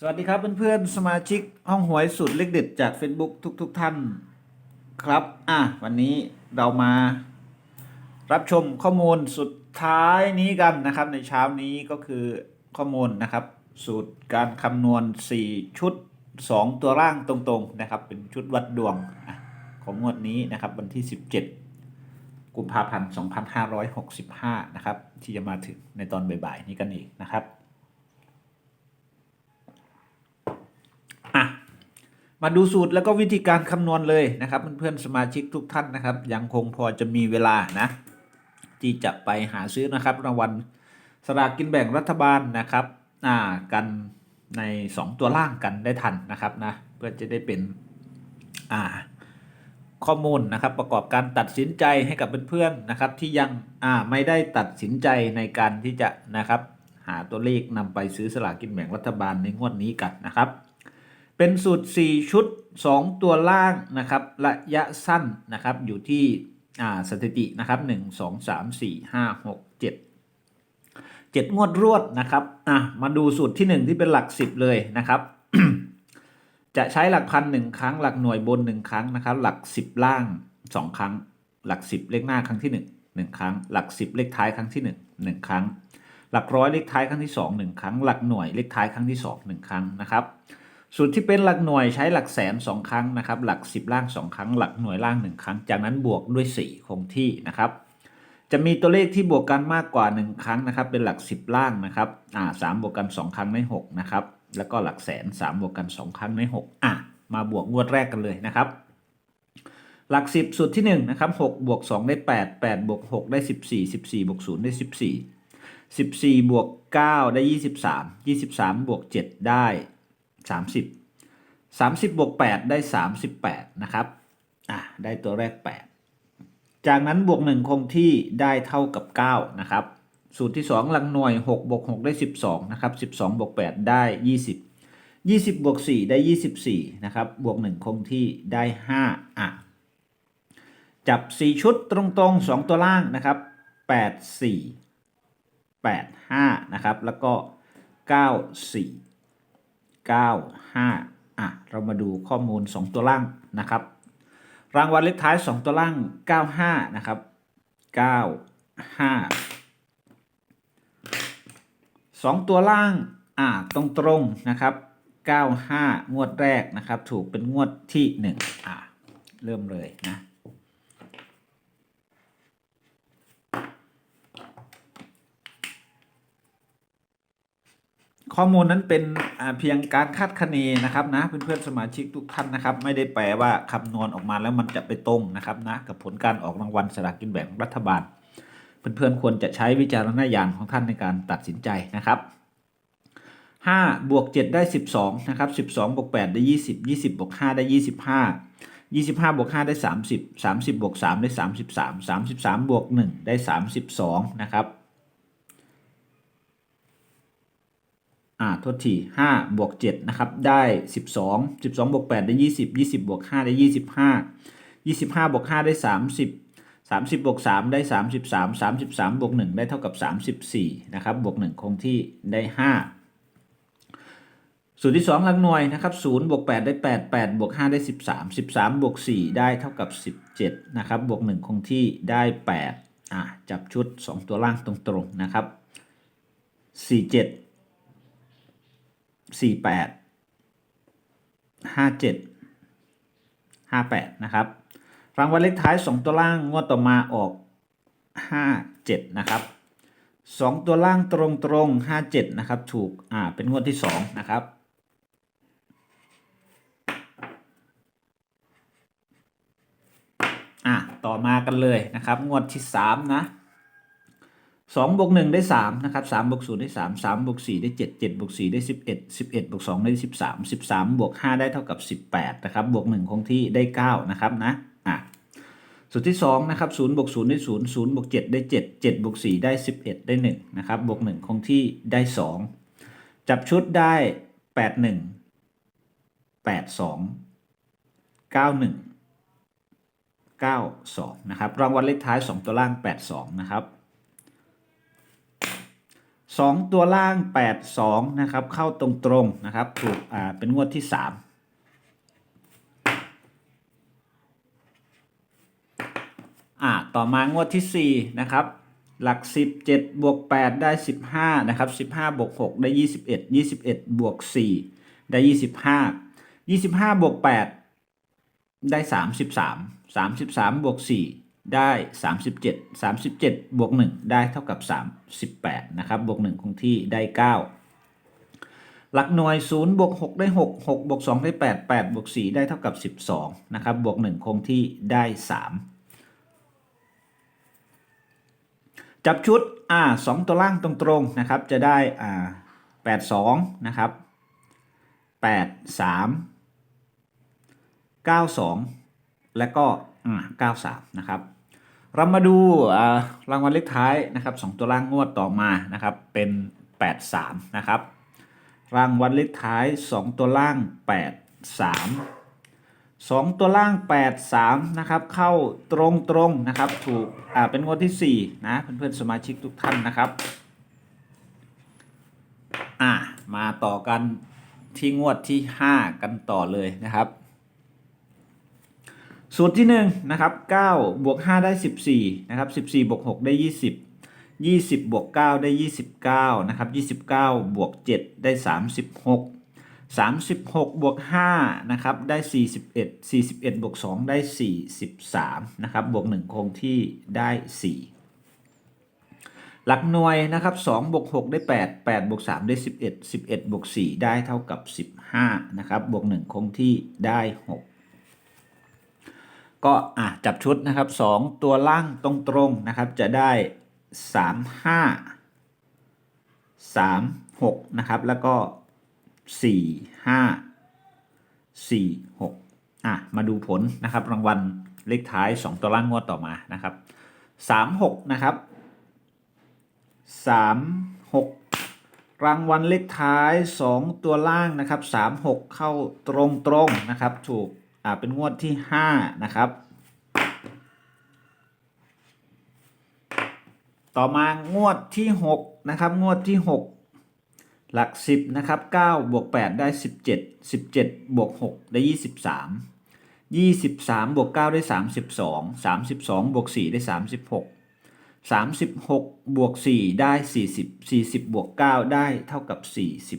สวัสดีครับเพื่อนๆสมาชิกห้องหวยสุดเลขเด็ดจาก Facebook ทุกๆทท่านครับ อะ วันนี้เรามารับชมข้อมูลสุดท้ายนี้กันนะครับ ในเช้านี้ก็คือข้อมูลนะครับ สูตรการคำนวณ 4 ชุด 2 ตัวร่างตรงๆนะครับ เป็นชุดวัดดวงของงวดนี้นะครับ วันที่ 17 กุมภาพันธ์ 2565 นะครับ ที่จะมาถึงในตอนบ่ายๆนี้กันเองนะครับ อะ มาดูสูตรแล้วก็วิธีการคำนวณเลยนะครับเพื่อนๆสมาชิกทุกท่านนะครับ ยังคงพอจะมีเวลานะที่จะไปหาซื้อนะครับรางวัลสลากกินแบ่งรัฐบาลนะครับอ่ากันใน 2 ตัวล่างกันได้ทันนะครับนะเพื่อจะได้เป็นอ่าข้อมูลนะครับประกอบการตัดสินใจให้กับเพื่อนๆนะครับ ที่ยังอ่าไม่ได้ตัดสินใจในการที่จะนะครับ หาตัวเลขนำไปซื้อสลากกินแบ่งรัฐบาลในงวดนี้กันนะครับ เป็นสูตร 4 ชุด 2 ตัวล่างนะครับ ระยะสั้นนะครับ อยู่ที่สถิตินะครับ 1 2 3 4 5 6 7 7 งวดรวดนะครับอะมาดูสูตรที่ 1 ที่เป็นหลัก 10 เลยนะครับ จะใช้หลักพันหนึ่งครั้ง หลักหน่วยบน 1 ครั้งนะครับ หลัก 10 ล่าง 2 ครั้ง หลัก 10 เลขหน้าครั้งที่ 1 1 ครั้ง หลัก 10 เลขท้ายครั้งที่ 1 1 ครั้ง หลักร้อยเลขท้ายครั้งที่ 2 1 ครั้ง หลักหน่วยเลขท้ายครั้งที่ 2 1 ครั้งนะครับ สูตรที่เป็นหลักหน่วยใช้หลักแสนสองครั้งนะครับ หลัก 10 ล่าง 2 ครั้ง หลักหน่วยล่าง 1 ครั้ง จากนั้นบวกด้วย 4 คงที่นะครับ จะมีตัวเลขที่บวกกันมากกว่า 1 ครั้งนะครับ เป็นหลัก 10 ล่างนะครับอ่าสามบวกกัน 2 ครั้งได้6นะครับ แล้วก็หลักแสน 3 บวกกัน 2 ครั้งได้6อะ มาบวกงวดแรกกันเลยนะครับหลัก 10 สูตรที่1นะครับ6บวก2ได้ 8 8บวก6ได้ 14 14บวก0ได้ 14 14บวก9ได้ 23 23บวก7ได้ 30 30บวก8ได้ 38 นะครับอะได้ตัวแรก 8 จากนั้นบวก 1 คงที่ได้เท่ากับ 9 นะครับ สูตรที่ 2 หลังหน่วย6บวก6ได้ 12 นะครับ 12บวก8ได้ 20 20บวก4ได้ 24 นะครับ บวก 1 คงที่ได้ 5 อะ จับ 4 ชุดตรงๆ 2 ตัวล่างนะครับ 8 4 8 5 นะครับ แล้วก็ 9 4 95 อะ เรามาดูข้อมูล 2 ตัวล่างนะครับ รางวัลเลขท้าย 2 ตัวล่าง 95 นะครับ 95 2 ตัวล่าง อะ ตรงตรงนะครับ 95 งวดแรกนะครับ ถูกเป็นงวดที่ 1 อะ เริ่มเลยนะ ข้อมูลนั้นเป็นเพียงการคาดคะเนนะครับนะเพื่อนๆสมาชิกทุกท่านนะครับ ไม่ได้แปลว่าคำนวณออกมาแล้วมันจะไปตรงนะครับนะกับผลการออกรางวัลสลากกินแบ่งรัฐบาล เพื่อนๆควรจะใช้วิจารณญาณของท่านในการตัดสินใจนะครับ5บวก7ได้ 12นะครับ12บวก8ได้ 20 20บวก5ได้ 25 25บวก5ได้ 30 30บวก3ได้ 33 33บวก1ได้ 32นะครับ อ่าโทษทีห้าบวกเจ็ดนะครับได้สิบสองสิบสองบวกแปดได้ยี่สิบยี่สิบบวกห้าได้ยี่สิบห้ายี่สิบห้าบวกห้าได้สามสิบสามสิบบวกสามได้สามสิบสามสามสิบสามบวกหนึ่งได้เท่ากับสามสิบสี่นะครับบวกหนึ่งคงที่ได้ห้าสูตรที่สองหลักหน่วยนะครับศูนย์บวกแปดได้แปดแปดบวกห้าได้สิบสามสิบสามบวกสี่ได้เท่ากับสิบเจ็ดนะครับบวกหนึ่งคงที่ได้แปดอ่าจับชุดสองตัวล่างตรงๆนะครับสี่เจ็ด สี่แปดห้าเจ็ดห้าแปดนะครับ รางวัลเลขท้ายสองตัวล่างงวดต่อมาออกห้าเจ็ดนะครับสองตัวล่างตรงตรงห้าเจ็ดนะครับ ถูกอ่าเป็นงวดที่สองนะครับอะต่อมากันเลยนะครับ งวดที่สามนะ สองบวกหนึ่งได้สามนะครับสามบวกศูนย์ได้สามสามบวกสี่ได้เจ็ดเจ็ดบวกสี่ได้สิบเอ็ดสิบเอ็ดบวกสองได้สิบสามสิบสามบวกห้าได้เท่ากับสิบแปดนะครับบวกหนึ่งคงที่ได้เก้านะครับนะอะสูตรที่สองนะครับศูนย์บวกศูนย์ได้ศูนย์ศูนย์บวกเจ็ดได้เจ็ดเจ็ดบวกสี่ได้สิบเอ็ดได้หนึ่งนะครับบวกหนึ่งคงที่ได้สองจับชุดได้แปดหนึ่งแปดสองเก้าหนึ่งเก้าสองนะครับรางวัลเลขท้ายสองตัวล่างแปดสองนะครับ สองตัวล่าง8 2นะครับ เข้าตรงๆนะครับ ถูกอ่าเป็นงวดที่3อ่าต่อมางวดที่4นะครับ หลัก10 7บวก8ได้15นะครับ15บวก6ได้21 21บวก4ได้25 25บวก8ได้33 33บวก4 ได้ 37 37 บวก 1 ได้เท่ากับ 38 นะครับ บวก 1 คงที่ได้ 9 หลักหน่วย 0 บวก 6 ได้ 6 6 บวก 2 ได้ 8 8 บวก 4 ได้เท่ากับ 12 นะครับ บวก 1 คงที่ได้ 3 จับชุด อ่าสองตัวล่างตรงๆ นะครับ จะได้ อ่าแปดสองนะครับแปดสามเก้าสองและก็อ่าเก้าสามนะครับ เรามาดูรางวัลเลขท้ายนะครับสองตัวล่างงวดต่อมานะครับเป็นแปดสามนะครับ รางวัลเลขท้ายสองตัวล่างแปดสามสองตัวล่าง 8 3 นะครับ เข้าตรงตรงๆนะครับ ถูกอ่าเป็นงวดที่ 4 นะ เพื่อนๆ สมาชิกทุกท่านนะครับ อ่ามาต่อกันที่งวดที่ 5 กันต่อเลยนะครับ สูตรที่1นะครับ9บวก5ได้ 14นะครับ14บวก6ได้ 20 20บวก9ได้ 29นะครับ29บวก7ได้ 36 36 บวก5นะครับได้ 41 41 บวก 2 ได้ 43นะครับบวก 1 คงที่ได้ 4 หลักหน่วยนะครับ2บวก6ได้ 8 8 บวก 3 ได้ 11 11 บวก 4 ได้เท่ากับ 15นะครับบวก 1 คงที่ได้ 6 ก็อะจับชุดนะครับ 2 ตัวล่างตรงๆนะครับ จะได้ 35 3 6 นะครับ แล้วก็สี่ห้าสี่หกอะ มาดูผลนะครับ รางวัลเลขท้าย 2 ตัวล่างงวดต่อมานะครับสามหกนะครับสามหกรางวัลเลขท้าย 2 ตัวล่างนะครับสามหกเข้าตรงตรงๆนะครับ ถูก อ่าเป็นงวดที่5นะครับ ต่อมางวดที่6นะครับ งวดที่6หลัก10นะครับ9บวก8ได้17 17บวก6ได้23 23บวก9ได้32 32บวก4ได้36 36 บวก 4 ได้ 40 40 บวก 9 ได้เท่ากับ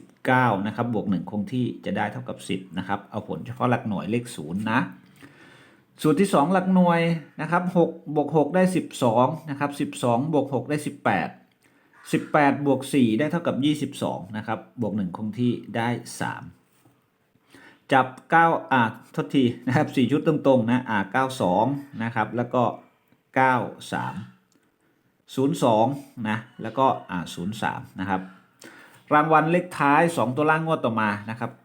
49 นะครับ บวก 1 คงที่จะได้เท่ากับ 10 นะครับ เอาผลเฉพาะหลักหน่วยเลข 0 นะ สูตรที่ 2 หลักหน่วยนะครับ6บวก 6 ได้ 12 นะครับ 12 บวก 6 ได้ 18 18 บวก 4 ได้เท่ากับ 22 นะครับ บวก 1 คงที่ได้ 3 จับ 9 อ่าทษทีนะครับ 4 ชุดตรงๆ นะ อ่า 92 นะครับ แล้วก็ 93 02นะแล้วก็อ่า03นะครับรางวัลเลขท้าย 2 ตัวล่างงวดต่อมานะครับ 92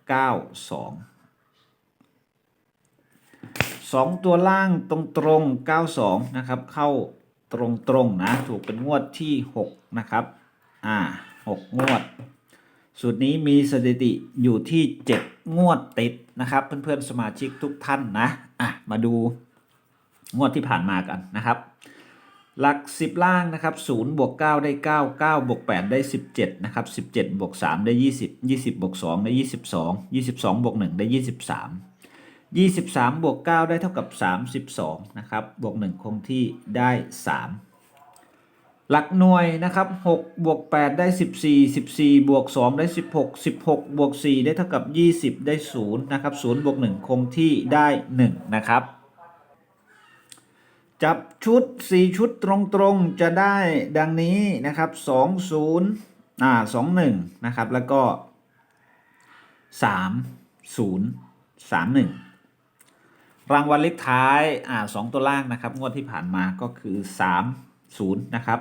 2 ตัวล่างตรงตรง92 นะครับ เข้าตรงตรงนะ ถูกเป็นงวดที่ 6 นะครับ อ่า 6 งวด สูตรนี้มีสถิติอยู่ที่ 7 งวดติดนะครับ เพื่อนๆสมาชิกทุกท่านนะ อะ มาดูงวดที่ผ่านมากันนะครับ หลัก 10 ล่างนะครับ0บวก9ได้ 9 9บวก8ได้ 17นะครับ17บวก3ได้ 20 20บวก2ได้ 22 22บวก1ได้ 23 23บวก9ได้เท่ากับ 32นะครับบวก1คงที่ได้ 3 หลักหน่วยนะครับ6บวก8ได้ 14 14บวก2ได้ 16 16บวก4ได้เท่ากับ 20 ได้0นะครับ0บวก1คงที่ได้ 1 นะครับ จับชุด 4 ชุดตรงๆ จะได้ดังนี้นะครับ 2 0อ่า2 1 นะครับ แล้วก็ 3 0 3 1 รางวัลเลขท้ายอ่าสองตัวล่างนะครับ งวดที่ผ่านมาก็คือ 3 0 นะครับ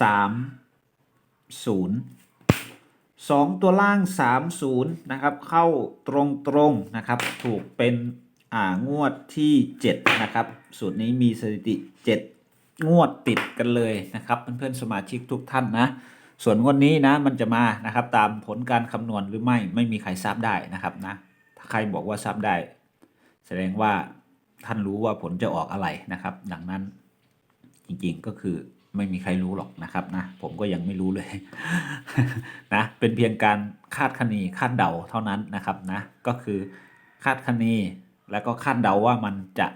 3 0 2 ตัวล่าง 3 0 นะครับ เข้าตรงๆ นะครับ ถูกเป็น อ่างวดที่ 7 นะครับ สูตรนี้มีสถิติ 7 งวดติดกันเลยนะครับ เพื่อนๆสมาชิกทุกท่านนะ ส่วนงวดนี้นะมันจะมานะครับตามผลการคำนวณหรือไม่ไม่มีใครทราบได้นะครับนะถ้าใครบอกว่าทราบได้ แสดงว่าท่านรู้ว่าผลจะออกอะไรนะครับ ดังนั้นจริงๆก็คือไม่มีใครรู้หรอกนะครับนะผมก็ยังไม่รู้เลยนะเป็นเพียงการคาดคะเนคาดเดาเท่านั้นนะครับนะก็คือคาดคะเน แล้วก็คาดเดาว่ามันจะ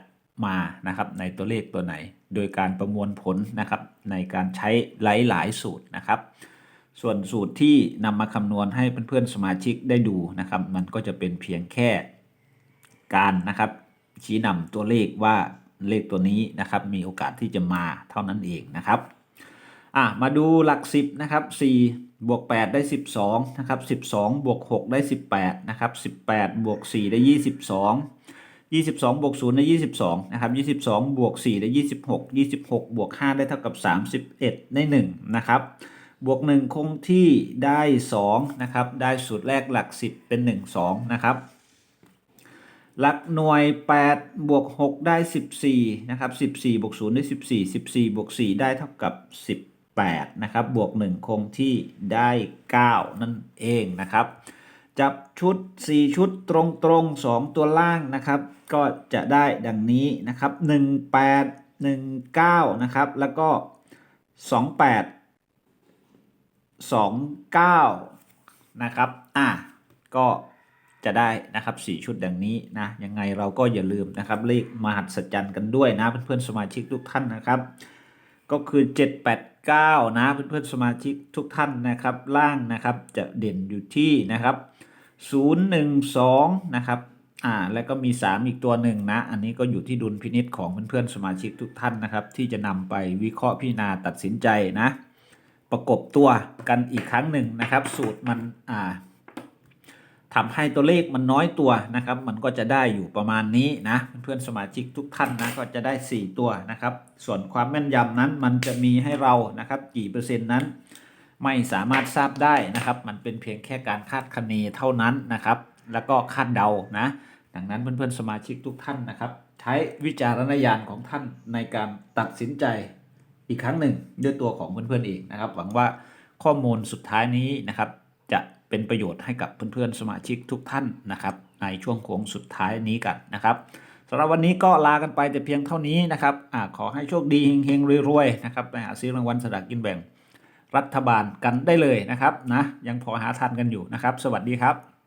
มานะครับในตัวเลขตัวไหน โดยการประมวลผลนะครับในการใช้หลายๆสูตรนะครับ ส่วนสูตรที่นำมาคำนวณให้เพื่อนๆสมาชิกได้ดูนะครับ มันก็จะเป็นเพียงแค่การนะครับชี้นำตัวเลขว่าเลขตัวนี้นะครับ มีโอกาสที่จะมาเท่านั้นเองนะครับอะมาดูหลัก 10นะครับ4บวก8ได้ 12นะครับ12บวก6ได้ 18นะครับ18บวก4ได้ 22 22บวก0ได้22นะครับ22บวก4ได้26 26บวก5ได้เท่ากับ 31 ได้1นะครับบวก 1 คงที่ได้2นะครับได้สูตรแรกหลัก 10 เป็น 1 2นะครับหลักหน่วย 8 บวก 6 ได้ 14นะครับ14บวก0ได้ 14 14บวก4ได้เท่ากับ 18นะครับบวก 1 คงที่ได้ 9 นั่นเองนะครับ จับชุด 4 ชุดตรงตรง2ตัวล่างนะครับ ก็จะได้ดังนี้นะครับ 18 19 นะครับ แล้วก็ 28 29 นะครับอะก็จะได้นะครับ 4 ชุดดังนี้นะยังไงเราก็อย่าลืมนะครับเลขมหัศจรรย์กันด้วยนะเพื่อนๆสมาชิกทุกท่านนะครับ ก็คือ 789 นะเพื่อนๆสมาชิกทุกท่านนะครับ ล่างนะครับจะเด่นอยู่ที่นะครับ 012 นะครับอ่าแล้วก็มี 3 อีกตัวหนึ่งนะ อันนี้ก็อยู่ที่ดุลพินิษของเพื่อนๆสมาชิกทุกท่านนะครับ ที่จะนำไปวิเคราะห์พิจารณาตัดสินใจนะ ประกบตัวกันอีกครั้งหนึ่งนะครับ สูตรมันอ่าทำให้ตัวเลขมันน้อยตัวนะครับ มันก็จะได้อยู่ประมาณนี้นะ เพื่อนสมาชิกทุกท่านนะก็จะได้ 4 ตัวนะครับ ส่วนความแม่นยำนั้นมันจะมีให้เรานะครับ กี่เปอร์เซ็นต์นั้น ไม่สามารถทราบได้นะครับ มันเป็นเพียงแค่การคาดคะเนเท่านั้นนะครับ แล้วก็คาดเดานะ ดังนั้นเพื่อนๆสมาชิกทุกท่านนะครับ ใช้วิจารณญาณของท่านในการตัดสินใจอีกครั้งหนึ่งด้วยตัวของเพื่อนๆเองนะครับ หวังว่าข้อมูลสุดท้ายนี้นะครับ จะเป็นประโยชน์ให้กับเพื่อนๆสมาชิกทุกท่านนะครับ ในช่วงโค้งสุดท้ายนี้กันนะครับสำหรับวันนี้ก็ลากันไปแต่เพียงเท่านี้นะครับอาขอให้โชคดีเฮงๆรวยๆนะครับไปหาซื้อรางวัลสลากกินแบ่ง รัฐบาลกันได้เลยนะครับนะยังพอหาทันกันอยู่นะครับ สวัสดีครับ